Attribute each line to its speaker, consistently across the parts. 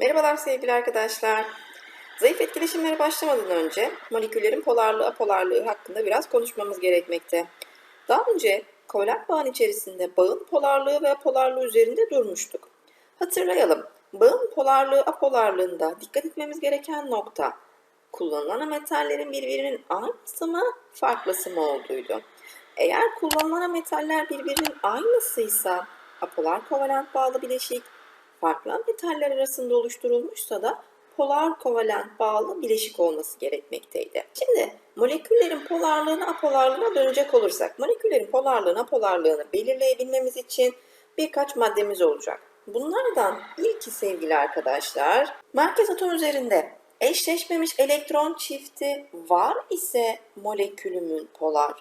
Speaker 1: Merhabalar sevgili arkadaşlar. Zayıf etkileşimlere başlamadan önce moleküllerin polarlığı apolarlığı hakkında biraz konuşmamız gerekmekte. Daha önce kovalent bağın içerisinde bağın polarlığı ve apolarlığı üzerinde durmuştuk. Hatırlayalım, bağın polarlığı apolarlığında dikkat etmemiz gereken nokta kullanılan metallerin birbirinin aynısı mı farklısı mı olduğuydu. Eğer kullanılan metaller birbirinin aynısıysa apolar kovalent bağlı bileşik, farklı metaller arasında oluşturulmuşsa da polar kovalent bağlı bileşik olması gerekmekteydi. Şimdi moleküllerin polarlığına apolarlığına dönecek olursak, moleküllerin polarlığına apolarlığını belirleyebilmemiz için birkaç maddemiz olacak. Bunlardan ilki sevgili arkadaşlar, merkez atom üzerinde eşleşmemiş elektron çifti var ise molekülümün polar,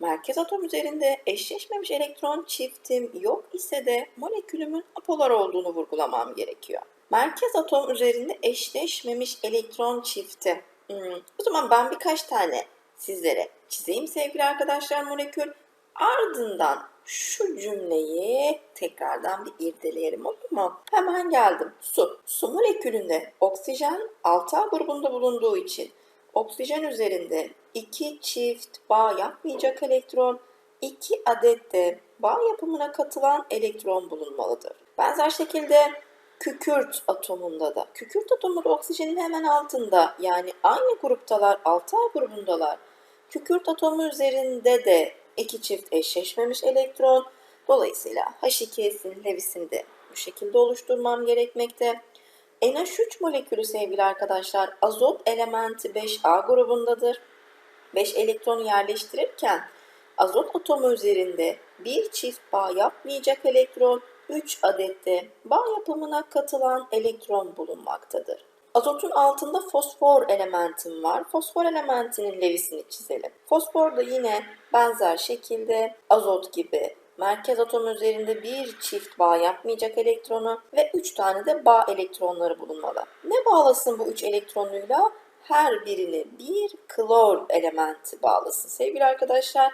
Speaker 1: merkez atom üzerinde eşleşmemiş elektron çiftim yok ise de molekülümün apolar olduğunu vurgulamam gerekiyor. Merkez atom üzerinde eşleşmemiş elektron çifti. Hmm, o zaman ben birkaç tane sizlere çizeyim sevgili arkadaşlar molekül. Ardından şu cümleyi tekrardan bir irdeleyelim olur mu? Hemen geldim. Su. Su molekülünde oksijen 6A grubunda bulunduğu için oksijen üzerinde iki çift bağ yapmayacak elektron, iki adet de bağ yapımına katılan elektron bulunmalıdır. Benzer şekilde kükürt atomunda da, kükürt atomu da oksijenin hemen altında yani aynı gruptalar, 6A grubundalar. Kükürt atomu üzerinde de iki çift eşleşmemiş elektron. Dolayısıyla H2S'in levisini de bu şekilde oluşturmam gerekmekte. NH3 molekülü sevgili arkadaşlar azot elementi 5A grubundadır. 5 elektronu yerleştirirken azot atomu üzerinde bir çift bağ yapmayacak elektron 3 adette bağ yapımına katılan elektron bulunmaktadır. Azotun altında fosfor elementim var. Fosfor elementinin levisini çizelim. Fosfor da yine benzer şekilde azot gibi merkez atom üzerinde bir çift bağ yapmayacak elektronu ve 3 tane de bağ elektronları bulunmalı. Ne bağlasın bu 3 elektronuyla? Her birini bir klor elementi bağlasın. Sevgili arkadaşlar,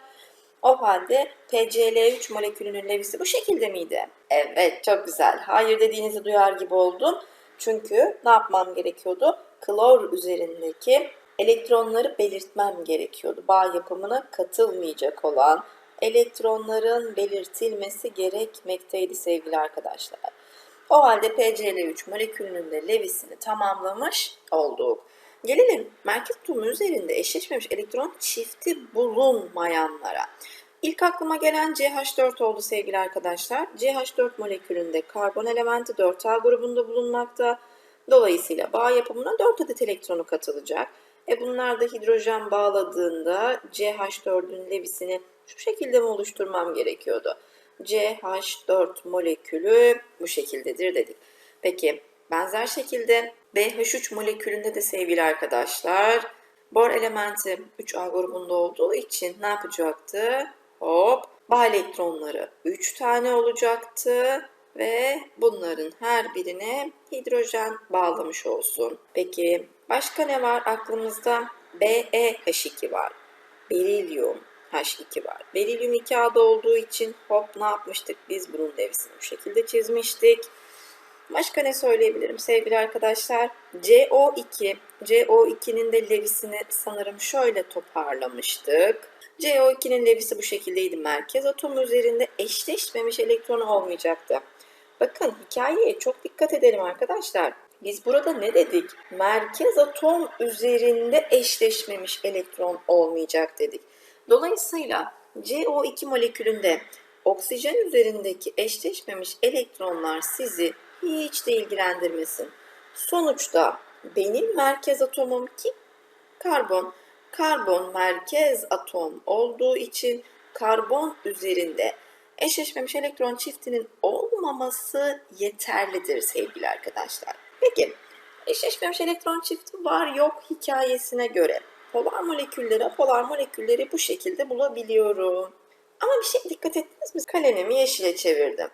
Speaker 1: o halde PCl3 molekülünün levisi bu şekilde miydi? Evet, çok güzel. Hayır dediğinizi duyar gibi oldum. Çünkü ne yapmam gerekiyordu? Klor üzerindeki elektronları belirtmem gerekiyordu. Bağ yapımına katılmayacak olan elektronların belirtilmesi gerekmekteydi sevgili arkadaşlar. O halde PCl3 molekülünün de levisini tamamlamış olduk. Gelelim merkez atomu üzerinde eşleşmemiş elektron çifti bulunmayanlara. İlk aklıma gelen CH4 oldu sevgili arkadaşlar. CH4 molekülünde karbon elementi 4A grubunda bulunmakta. Dolayısıyla bağ yapımına 4 adet elektronu katılacak. E bunlar da hidrojen bağladığında CH4'ün levisini şu şekilde mi oluşturmam gerekiyordu? CH4 molekülü bu şekildedir dedik. Peki benzer şekilde BH3 molekülünde de sevgili arkadaşlar bor elementi 3A grubunda olduğu için ne yapacaktı? Hop bağ elektronları 3 tane olacaktı ve bunların her birine hidrojen bağlamış olsun. Peki başka ne var aklımızda? BeH2 var. Berilyum H2 var. Berilyum 2A'da olduğu için hop ne yapmıştık? Biz bunun levisini bu şekilde çizmiştik. Başka ne söyleyebilirim sevgili arkadaşlar? CO2. CO2'nin de levisini sanırım şöyle toparlamıştık. CO2'nin levisi bu şekildeydi. Merkez atom üzerinde eşleşmemiş elektron olmayacaktı. Bakın hikayeye çok dikkat edelim arkadaşlar. Biz burada ne dedik? Merkez atom üzerinde eşleşmemiş elektron olmayacak dedik. Dolayısıyla CO2 molekülünde oksijen üzerindeki eşleşmemiş elektronlar sizi hiç de ilgilendirmesin. Sonuçta benim merkez atomum ki karbon. Karbon merkez atom olduğu için karbon üzerinde eşleşmemiş elektron çiftinin olmaması yeterlidir sevgili arkadaşlar. Peki eşleşmemiş elektron çifti var yok hikayesine göre polar molekülleri, polar molekülleri bu şekilde bulabiliyorum. Ama bir şey dikkat ettiniz mi? Kalemimi yeşile çevirdim.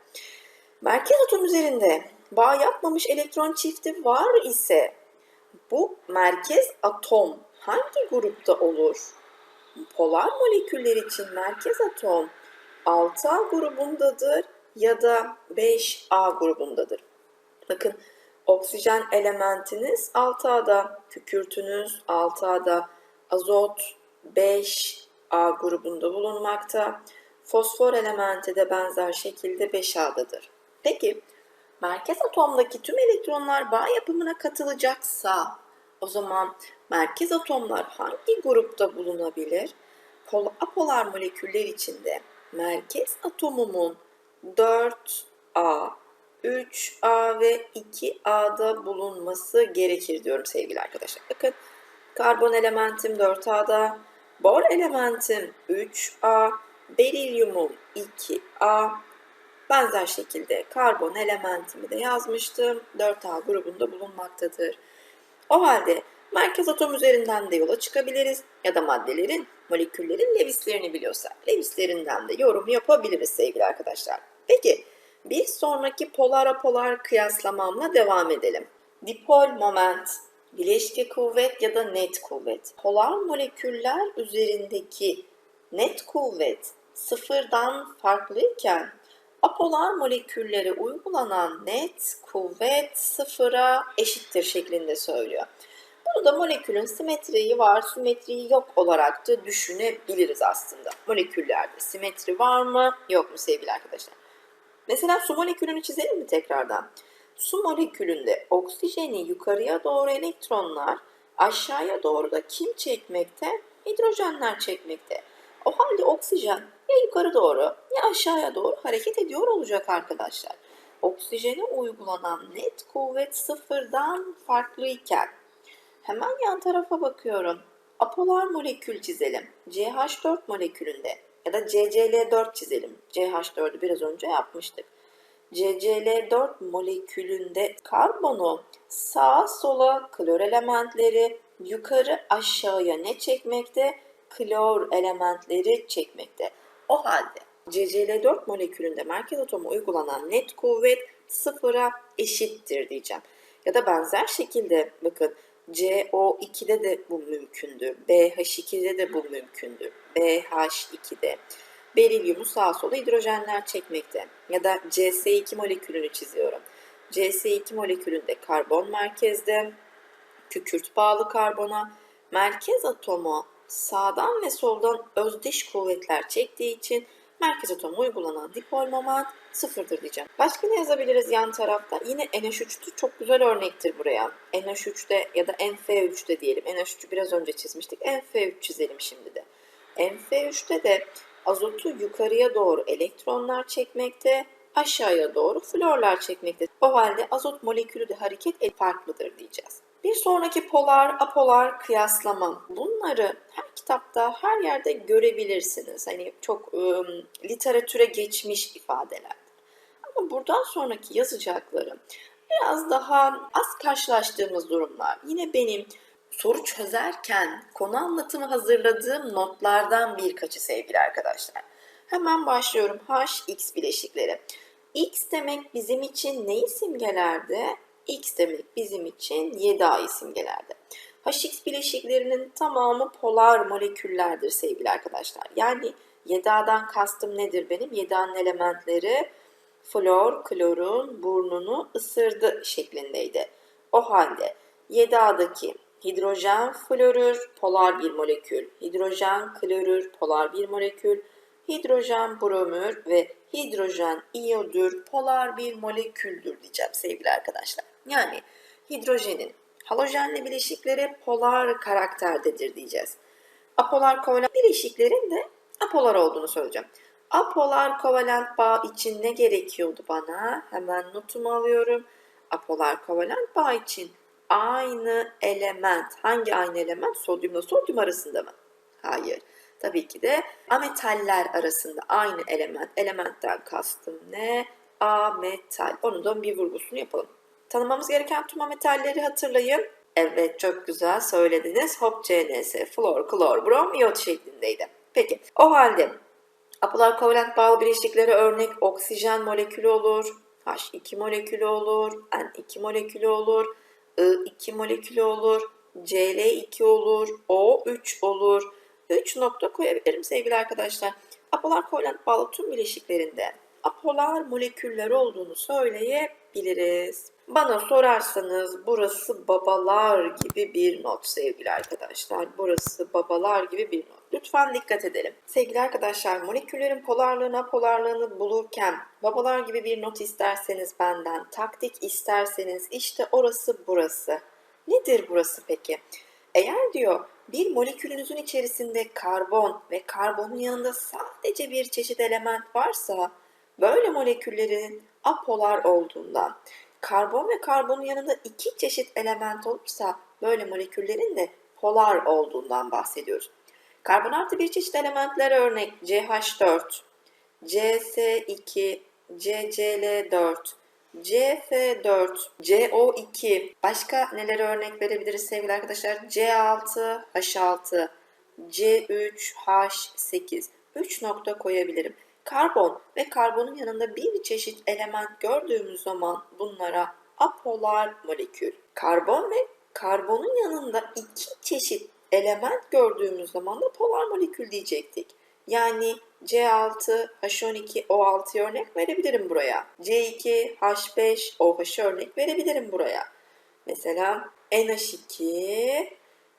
Speaker 1: Merkez atom üzerinde bağ yapmamış elektron çifti var ise bu merkez atom hangi grupta olur? Polar moleküller için merkez atom 6A grubundadır ya da 5A grubundadır. Bakın Oksijen elementiniz 6A'da, kükürtünüz 6A'da, azot 5A grubunda bulunmakta. Fosfor elementi de benzer şekilde 5A'dadır. Peki, merkez atomdaki tüm elektronlar bağ yapımına katılacaksa o zaman merkez atomlar hangi grupta bulunabilir? Pol apolar moleküller içinde merkez atomumun 4A, 3A ve 2A'da bulunması gerekir diyorum sevgili arkadaşlar. Bakın karbon elementim 4A'da, bor elementim 3A, berilyumum 2A, benzer şekilde karbon elementimi de yazmıştım. 4A grubunda bulunmaktadır. O halde merkez atom üzerinden de yola çıkabiliriz ya da maddelerin, moleküllerin Lewis'lerini biliyorsak Lewis'lerinden de yorum yapabiliriz sevgili arkadaşlar. Peki bir sonraki polar apolar kıyaslamamla devam edelim. Dipol moment, bileşke kuvvet ya da net kuvvet. Polar moleküller üzerindeki net kuvvet sıfırdan farklıyken apolar moleküllere uygulanan net kuvvet sıfıra eşittir şeklinde söylüyor. Bunu da molekülün simetriği var, simetriği yok olarak da düşünebiliriz aslında. Moleküllerde simetri var mı, yok mu sevgili arkadaşlar? Mesela su molekülünü çizelim mi tekrardan? Su molekülünde oksijeni yukarıya doğru elektronlar, aşağıya doğru da kim çekmekte? Hidrojenler çekmekte. O halde oksijen ya yukarı doğru ya aşağıya doğru hareket ediyor olacak arkadaşlar. Oksijene uygulanan net kuvvet sıfırdan farklıyken hemen yan tarafa bakıyorum. Apolar molekül çizelim. CH4 molekülünde ya da CCl4 çizelim. CH4'ü biraz önce yapmıştık. CCl4 molekülünde karbonu sağa sola klor elementleri yukarı aşağıya ne çekmekte? Klor elementleri çekmekte. O halde CCl4 molekülünde merkez atoma uygulanan net kuvvet sıfıra eşittir diyeceğim. Ya da benzer şekilde bakın CO2'de de bu mümkündür. BH2'de de bu mümkündür. BH2'de. Berilyumu sağa sola hidrojenler çekmekte. Ya da CS2 molekülünü çiziyorum. CS2 molekülünde karbon merkezde, kükürt bağlı karbona, merkez atomu sağdan ve soldan özdeş kuvvetler çektiği için merkez atoma uygulanan dipol moment sıfırdır diyeceğim. Başka ne yazabiliriz yan tarafta? Yine NH3'tü çok güzel örnektir buraya. NH3'te ya da NF3'te diyelim. NH3'ü biraz önce çizmiştik. NF3 çizelim şimdi de. NF3'te de azotu yukarıya doğru elektronlar çekmekte, aşağıya doğru florlar çekmekte. O halde azot molekülü de hareket farklıdır diyeceğiz. Bir sonraki polar, apolar kıyaslama. Bunları her kitapta, her yerde görebilirsiniz. Hani çok ıı, literatüre geçmiş ifadeler. Ama buradan sonraki yazacaklarım biraz daha az karşılaştığımız durumlar. Yine benim soru çözerken konu anlatımı hazırladığım notlardan birkaçı sevgili arkadaşlar. Hemen başlıyorum. H, X bileşikleri. X demek bizim için neyi simgelerdi? X demek bizim için 7A simgelerdi. HX bileşiklerinin tamamı polar moleküllerdir sevgili arkadaşlar. Yani 7A'dan kastım nedir benim? 7A'nın elementleri flor, klorun burnunu ısırdı şeklindeydi. O halde 7A'daki hidrojen florür polar bir molekül, hidrojen klorür polar bir molekül, hidrojen bromür ve hidrojen iyodür polar bir moleküldür diyeceğim sevgili arkadaşlar. Yani hidrojenin halojenle bileşikleri polar karakterdedir diyeceğiz. Apolar kovalent bileşiklerin de apolar olduğunu söyleyeceğim. Apolar kovalent bağ için ne gerekiyordu bana? Hemen notumu alıyorum. Apolar kovalent bağ için aynı element. Hangi aynı element? Sodyumla sodyum arasında mı? Hayır. Tabii ki de ametaller arasında aynı element. Elementten kastım ne? Ametal. Onun da bir vurgusunu yapalım. Tanımamız gereken tüm ametalleri hatırlayın. Evet çok güzel söylediniz. Hop CNS, flor, klor, brom, iot şeklindeydi. Peki o halde apolar kovalent bağlı bileşiklere örnek oksijen molekülü olur, H2 molekülü olur, N2 molekülü olur, I2 molekülü olur, Cl2 olur, O3 olur. 3 nokta koyabilirim sevgili arkadaşlar. Apolar kovalent bağlı tüm bileşiklerinde apolar moleküller olduğunu söyleyebiliriz. Bana sorarsanız burası babalar gibi bir not sevgili arkadaşlar. Burası babalar gibi bir not. Lütfen dikkat edelim. Sevgili arkadaşlar moleküllerin polarlığına polarlığını bulurken babalar gibi bir not isterseniz benden, taktik isterseniz işte orası burası. Nedir burası peki? Eğer diyor bir molekülünüzün içerisinde karbon ve karbonun yanında sadece bir çeşit element varsa böyle moleküllerin apolar olduğundan, karbon ve karbonun yanında iki çeşit element olursa böyle moleküllerin de polar olduğundan bahsediyoruz. Karbon artı bir çeşit elementler örnek CH4, CS2, CCl4, CF4, CO2. Başka neler örnek verebiliriz sevgili arkadaşlar? C6, H6, C3, H8. 3 nokta koyabilirim. Karbon ve karbonun yanında bir çeşit element gördüğümüz zaman bunlara apolar molekül. Karbon ve karbonun yanında iki çeşit element gördüğümüz zaman da polar molekül diyecektik. Yani C6, H12, O6 örnek verebilirim buraya. C2, H5, OH örnek verebilirim buraya. Mesela NH2,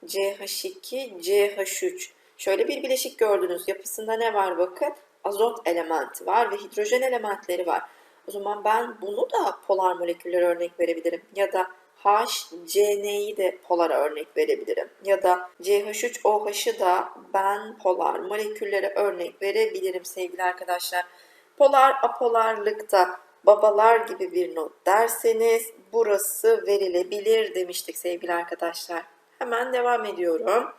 Speaker 1: CH2, CH3. Şöyle bir bileşik gördünüz. Yapısında ne var bakın? Azot elementi var ve hidrojen elementleri var. O zaman ben bunu da polar moleküller örnek verebilirim. Ya da HCN'yi de polara örnek verebilirim. Ya da CH3OH'ı da ben polar moleküllere örnek verebilirim sevgili arkadaşlar. Polar apolarlıkta babalar gibi bir not derseniz burası verilebilir demiştik sevgili arkadaşlar. Hemen devam ediyorum.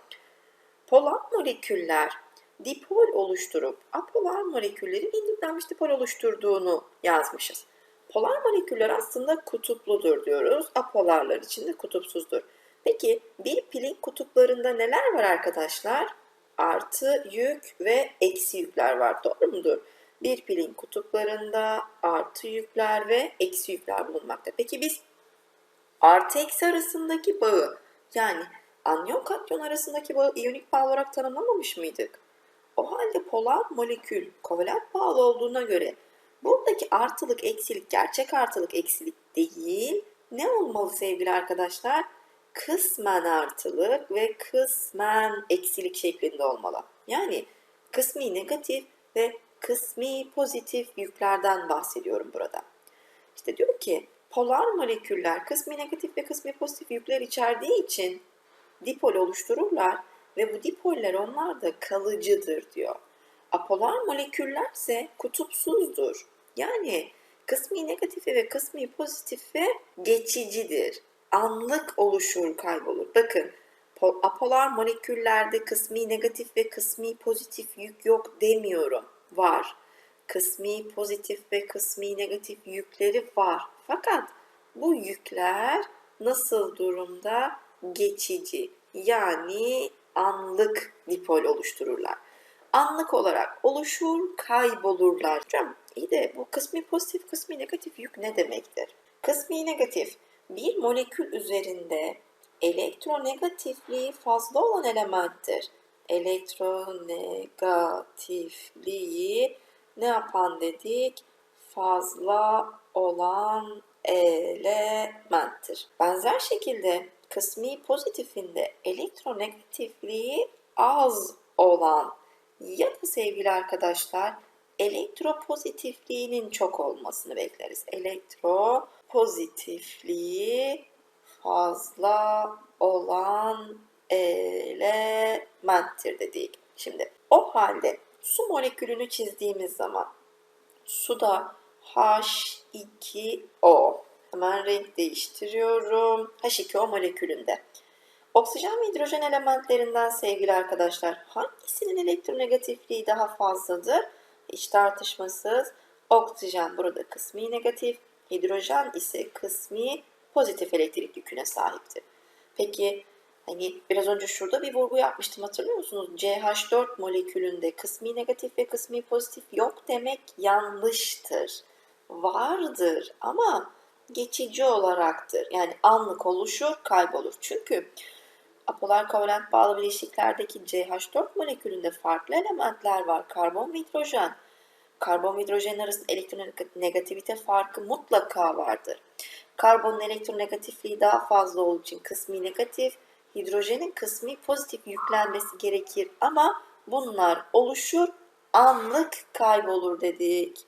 Speaker 1: Polar moleküller dipol oluşturup apolar moleküllerin indüklenmiş dipol oluşturduğunu yazmışız. Polar moleküller aslında kutupludur diyoruz. Apolarlar için de kutupsuzdur. Peki bir pilin kutuplarında neler var arkadaşlar? Artı yük ve eksi yükler var. Doğru mudur? Bir pilin kutuplarında artı yükler ve eksi yükler bulunmakta. Peki biz artı eksi arasındaki bağı yani anyon katyon arasındaki bağı iyonik bağ olarak tanımlamamış mıydık? O halde polar molekül kovalent bağlı olduğuna göre Buradaki artılık eksilik gerçek artılık eksilik değil. Ne olmalı sevgili arkadaşlar? Kısmen artılık ve kısmen eksilik şeklinde olmalı. Yani kısmi negatif ve kısmi pozitif yüklerden bahsediyorum burada. İşte diyor ki polar moleküller kısmi negatif ve kısmi pozitif yükler içerdiği için dipol oluştururlar ve bu dipoller onlar da kalıcıdır diyor. Apolar moleküllerse kutupsuzdur. Yani kısmi negatifi ve kısmi pozitifi geçicidir. Anlık oluşur, kaybolur. Bakın apolar moleküllerde kısmi negatif ve kısmi pozitif yük yok demiyorum. Var. Kısmi pozitif ve kısmi negatif yükleri var. Fakat bu yükler nasıl durumda? Geçici. Yani anlık dipol oluştururlar. Anlık olarak oluşur, kaybolurlar. Hocam İyi de bu kısmi pozitif, kısmi negatif yük ne demektir? Kısmi negatif bir molekül üzerinde elektronegatifliği fazla olan elementtir. Elektronegatifliği ne yapan dedik? Fazla olan elementtir. Benzer şekilde kısmi pozitifinde elektronegatifliği az olan ya da sevgili arkadaşlar elektropozitifliğinin çok olmasını bekleriz. Elektropozitifliği fazla olan elementtir dedik. Şimdi o halde su molekülünü çizdiğimiz zaman suda H2O hemen renk değiştiriyorum. H2O molekülünde. Oksijen ve hidrojen elementlerinden sevgili arkadaşlar hangisinin elektronegatifliği daha fazladır? hiç tartışmasız oksijen burada kısmi negatif, hidrojen ise kısmi pozitif elektrik yüküne sahiptir. Peki hani biraz önce şurada bir vurgu yapmıştım hatırlıyor musunuz? CH4 molekülünde kısmi negatif ve kısmi pozitif yok demek yanlıştır. Vardır ama geçici olaraktır. Yani anlık oluşur, kaybolur. Çünkü apolar kovalent bağlı bileşiklerdeki CH4 molekülünde farklı elementler var. Karbon ve hidrojen. Karbon ve hidrojen arasında elektronegativite farkı mutlaka vardır. Karbonun elektronegatifliği daha fazla olduğu için kısmi negatif, hidrojenin kısmi pozitif yüklenmesi gerekir ama bunlar oluşur, anlık kaybolur dedik.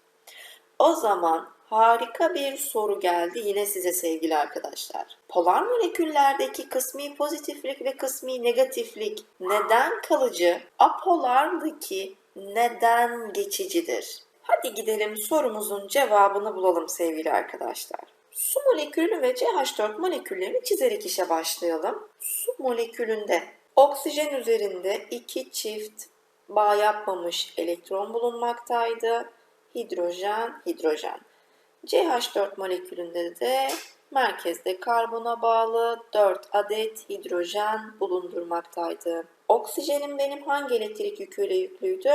Speaker 1: O zaman harika bir soru geldi yine size sevgili arkadaşlar. Polar moleküllerdeki kısmi pozitiflik ve kısmi negatiflik neden kalıcı? Apolardaki neden geçicidir? Hadi gidelim sorumuzun cevabını bulalım sevgili arkadaşlar. Su molekülünü ve CH4 moleküllerini çizerek işe başlayalım. Su molekülünde oksijen üzerinde iki çift bağ yapmamış elektron bulunmaktaydı. Hidrojen, hidrojen. CH4 molekülünde de merkezde karbona bağlı 4 adet hidrojen bulundurmaktaydı. Oksijenin benim hangi elektrik yüküyle yüklüydü?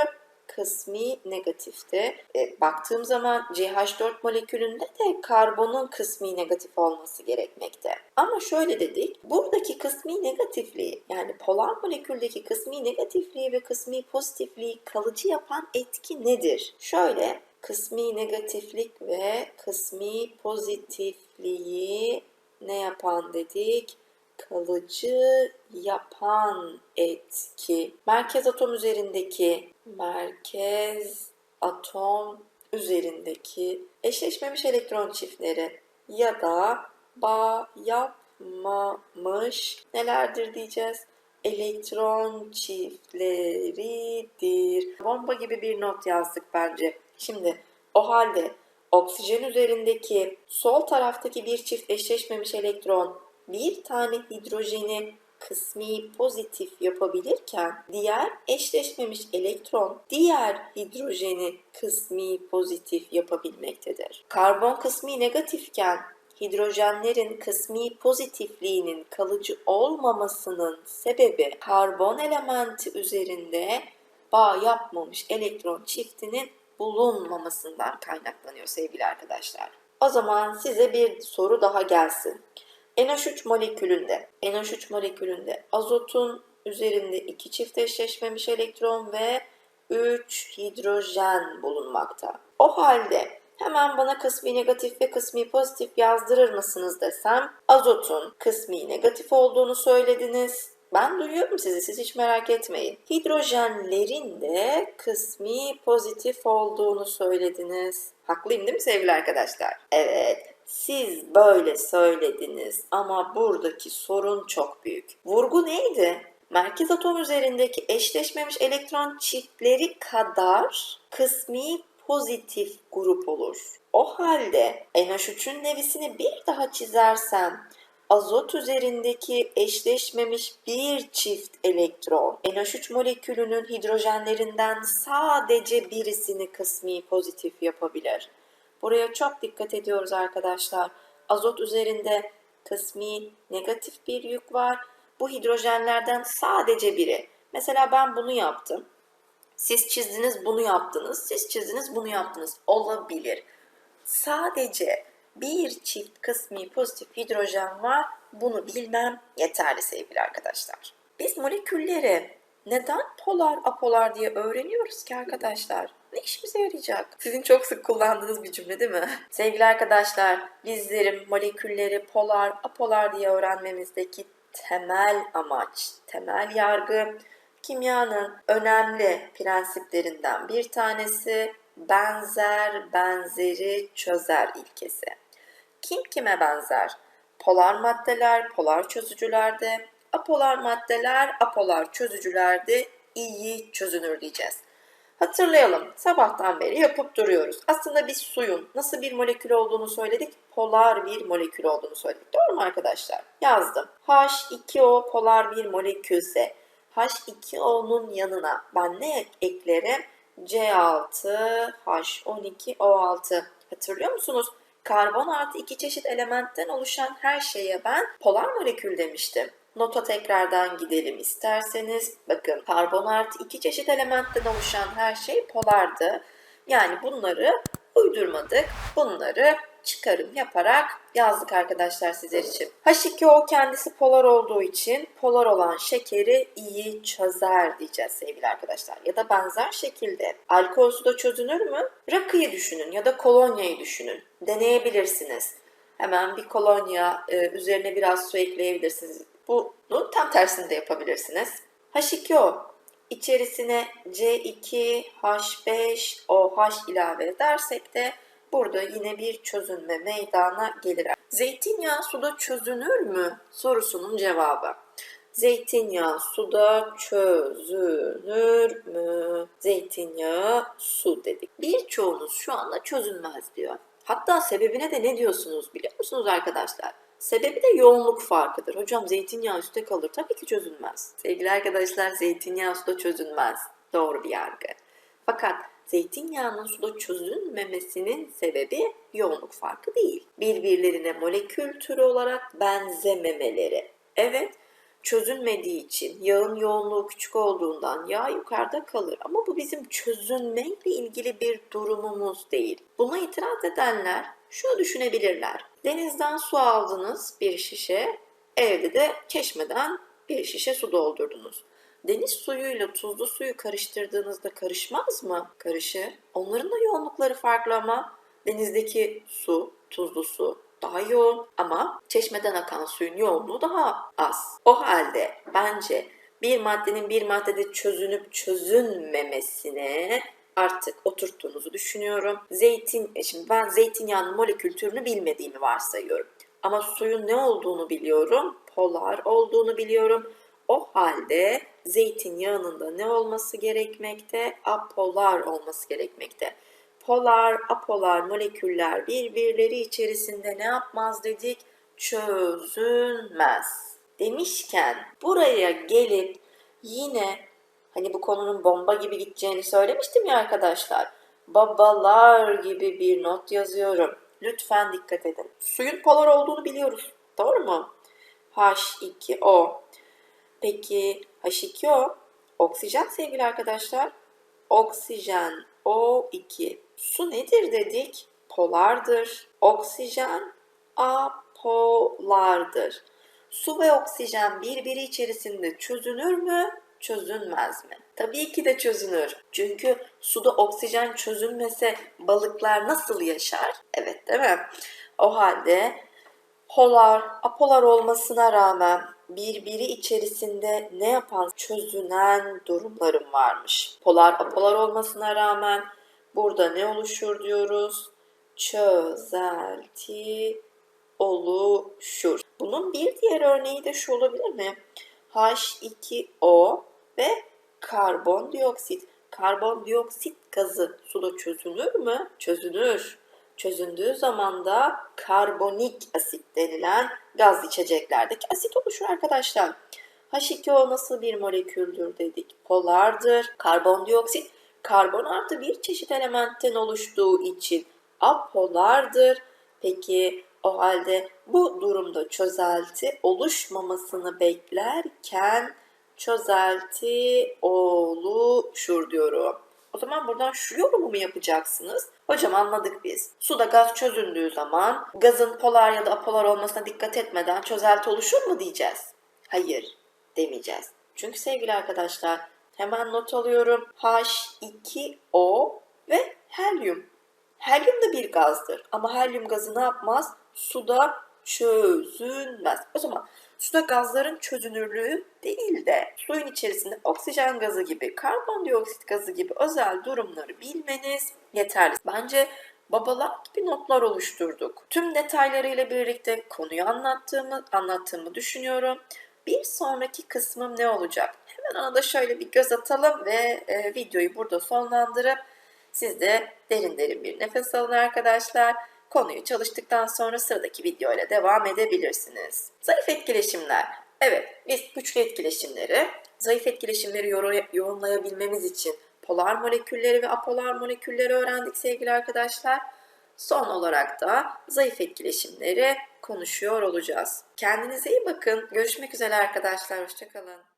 Speaker 1: Kısmi negatifti. E, baktığım zaman CH4 molekülünde de karbonun kısmi negatif olması gerekmekte. Ama şöyle dedik, buradaki kısmi negatifliği yani polar moleküldeki kısmi negatifliği ve kısmi pozitifliği kalıcı yapan etki nedir? Şöyle kısmi negatiflik ve kısmi pozitifliği ne yapan dedik? Kalıcı yapan etki. Merkez atom üzerindeki merkez atom üzerindeki eşleşmemiş elektron çiftleri ya da bağ yapmamış nelerdir diyeceğiz? Elektron çiftleridir. Bomba gibi bir not yazdık bence. Şimdi o halde oksijen üzerindeki sol taraftaki bir çift eşleşmemiş elektron bir tane hidrojeni kısmi pozitif yapabilirken diğer eşleşmemiş elektron diğer hidrojeni kısmi pozitif yapabilmektedir. Karbon kısmi negatifken hidrojenlerin kısmi pozitifliğinin kalıcı olmamasının sebebi karbon elementi üzerinde bağ yapmamış elektron çiftinin bulunmamasından kaynaklanıyor sevgili arkadaşlar. O zaman size bir soru daha gelsin. NH3 molekülünde, NH3 molekülünde azotun üzerinde iki çift eşleşmemiş elektron ve 3 hidrojen bulunmakta. O halde hemen bana kısmi negatif ve kısmi pozitif yazdırır mısınız desem azotun kısmi negatif olduğunu söylediniz. Ben duyuyorum sizi, siz hiç merak etmeyin. Hidrojenlerin de kısmi pozitif olduğunu söylediniz. Haklıyım değil mi sevgili arkadaşlar? Evet, siz böyle söylediniz ama buradaki sorun çok büyük. Vurgu neydi? Merkez atom üzerindeki eşleşmemiş elektron çiftleri kadar kısmi pozitif grup olur. O halde NH3'ün nevisini bir daha çizersem azot üzerindeki eşleşmemiş bir çift elektron NH3 molekülünün hidrojenlerinden sadece birisini kısmi pozitif yapabilir. Buraya çok dikkat ediyoruz arkadaşlar. Azot üzerinde kısmi negatif bir yük var. Bu hidrojenlerden sadece biri. Mesela ben bunu yaptım. Siz çizdiniz bunu yaptınız. Siz çizdiniz bunu yaptınız. Olabilir. Sadece bir çift kısmi pozitif hidrojen var. Bunu bilmem yeterli sevgili arkadaşlar. Biz molekülleri neden polar apolar diye öğreniyoruz ki arkadaşlar? Ne işimize yarayacak? Sizin çok sık kullandığınız bir cümle değil mi? Sevgili arkadaşlar, bizlerin molekülleri polar apolar diye öğrenmemizdeki temel amaç, temel yargı kimyanın önemli prensiplerinden bir tanesi benzer benzeri çözer ilkesi. Kim kime benzer? Polar maddeler polar çözücülerde, apolar maddeler apolar çözücülerde iyi çözünür diyeceğiz. Hatırlayalım, sabahtan beri yapıp duruyoruz. Aslında biz suyun nasıl bir molekül olduğunu söyledik, polar bir molekül olduğunu söyledik. Doğru mu arkadaşlar? Yazdım. H2O polar bir molekülse H2O'nun yanına ben ne eklerim? C6H12O6. Hatırlıyor musunuz? Karbon artı iki çeşit elementten oluşan her şeye ben polar molekül demiştim. Nota tekrardan gidelim isterseniz. Bakın karbon artı iki çeşit elementten oluşan her şey polardı. Yani bunları uydurmadık. Bunları çıkarım yaparak yazdık arkadaşlar sizler için. H2O kendisi polar olduğu için polar olan şekeri iyi çözer diyeceğiz sevgili arkadaşlar. Ya da benzer şekilde alkol suda çözünür mü? Rakıyı düşünün ya da kolonyayı düşünün. Deneyebilirsiniz. Hemen bir kolonya e, üzerine biraz su ekleyebilirsiniz. Bunu tam tersini de yapabilirsiniz. H2O içerisine C2H5OH ilave edersek de burada yine bir çözünme meydana gelir. Zeytinyağı suda çözünür mü sorusunun cevabı. Zeytinyağı suda çözünür mü? Zeytinyağı su dedik. Birçoğunuz şu anda çözünmez diyor. Hatta sebebine de ne diyorsunuz biliyor musunuz arkadaşlar? Sebebi de yoğunluk farkıdır. Hocam zeytinyağı üstte kalır. Tabii ki çözünmez. Sevgili arkadaşlar zeytinyağı suda çözünmez. Doğru bir yargı. Fakat zeytinyağının suda çözünmemesinin sebebi yoğunluk farkı değil. Birbirlerine molekül türü olarak benzememeleri. Evet, çözünmediği için yağın yoğunluğu küçük olduğundan yağ yukarıda kalır. Ama bu bizim çözünmeyle ilgili bir durumumuz değil. Buna itiraz edenler şunu düşünebilirler. Denizden su aldınız bir şişe, evde de çeşmeden bir şişe su doldurdunuz. Deniz suyuyla tuzlu suyu karıştırdığınızda karışmaz mı? Karışır. Onların da yoğunlukları farklı ama denizdeki su, tuzlu su daha yoğun ama çeşmeden akan suyun yoğunluğu daha az. O halde bence bir maddenin bir maddede çözünüp çözünmemesine artık oturttuğunuzu düşünüyorum. Zeytin, e şimdi ben zeytinyağının molekül türünü bilmediğimi varsayıyorum. Ama suyun ne olduğunu biliyorum, polar olduğunu biliyorum. O halde zeytinyağının da ne olması gerekmekte? Apolar olması gerekmekte. Polar, apolar moleküller birbirleri içerisinde ne yapmaz dedik? Çözünmez. Demişken buraya gelip yine hani bu konunun bomba gibi gideceğini söylemiştim ya arkadaşlar. Babalar gibi bir not yazıyorum. Lütfen dikkat edin. Suyun polar olduğunu biliyoruz. Doğru mu? H2O. Peki H2O oksijen sevgili arkadaşlar. Oksijen O2. Su nedir dedik? Polardır. Oksijen apolardır. Su ve oksijen birbiri içerisinde çözünür mü? Çözünmez mi? Tabii ki de çözünür. Çünkü suda oksijen çözünmese balıklar nasıl yaşar? Evet değil mi? O halde polar, apolar olmasına rağmen birbiri içerisinde ne yapan çözünen durumlarım varmış. Polar apolar olmasına rağmen burada ne oluşur diyoruz? Çözelti oluşur. Bunun bir diğer örneği de şu olabilir mi? H2O ve karbondioksit. Karbondioksit gazı suda çözünür mü? Çözünür. Çözündüğü zaman da karbonik asit denilen gaz içeceklerdeki asit oluşur arkadaşlar. H2O nasıl bir moleküldür dedik? Polardır. Karbondioksit karbon artı bir çeşit elementten oluştuğu için apolardır. Peki o halde bu durumda çözelti oluşmamasını beklerken çözelti oluşur diyorum. O zaman buradan şu yorumu mu yapacaksınız? Hocam anladık biz. Suda gaz çözündüğü zaman gazın polar ya da apolar olmasına dikkat etmeden çözelti oluşur mu diyeceğiz? Hayır demeyeceğiz. Çünkü sevgili arkadaşlar hemen not alıyorum. H2O ve helyum. Helyum da bir gazdır ama helyum gazı ne yapmaz? Suda çözünmez. O zaman suda gazların çözünürlüğü değil de suyun içerisinde oksijen gazı gibi, karbondioksit gazı gibi özel durumları bilmeniz yeterli. Bence babalar gibi notlar oluşturduk. Tüm detaylarıyla birlikte konuyu anlattığımı, anlattığımı düşünüyorum. Bir sonraki kısmım ne olacak? Hemen ona da şöyle bir göz atalım ve e, videoyu burada sonlandırıp siz de derin derin bir nefes alın arkadaşlar. Konuyu çalıştıktan sonra sıradaki videoyla devam edebilirsiniz. Zayıf etkileşimler. Evet, biz güçlü etkileşimleri, zayıf etkileşimleri yor- yorumlayabilmemiz için polar molekülleri ve apolar molekülleri öğrendik sevgili arkadaşlar. Son olarak da zayıf etkileşimleri konuşuyor olacağız. Kendinize iyi bakın. Görüşmek üzere arkadaşlar. Hoşçakalın.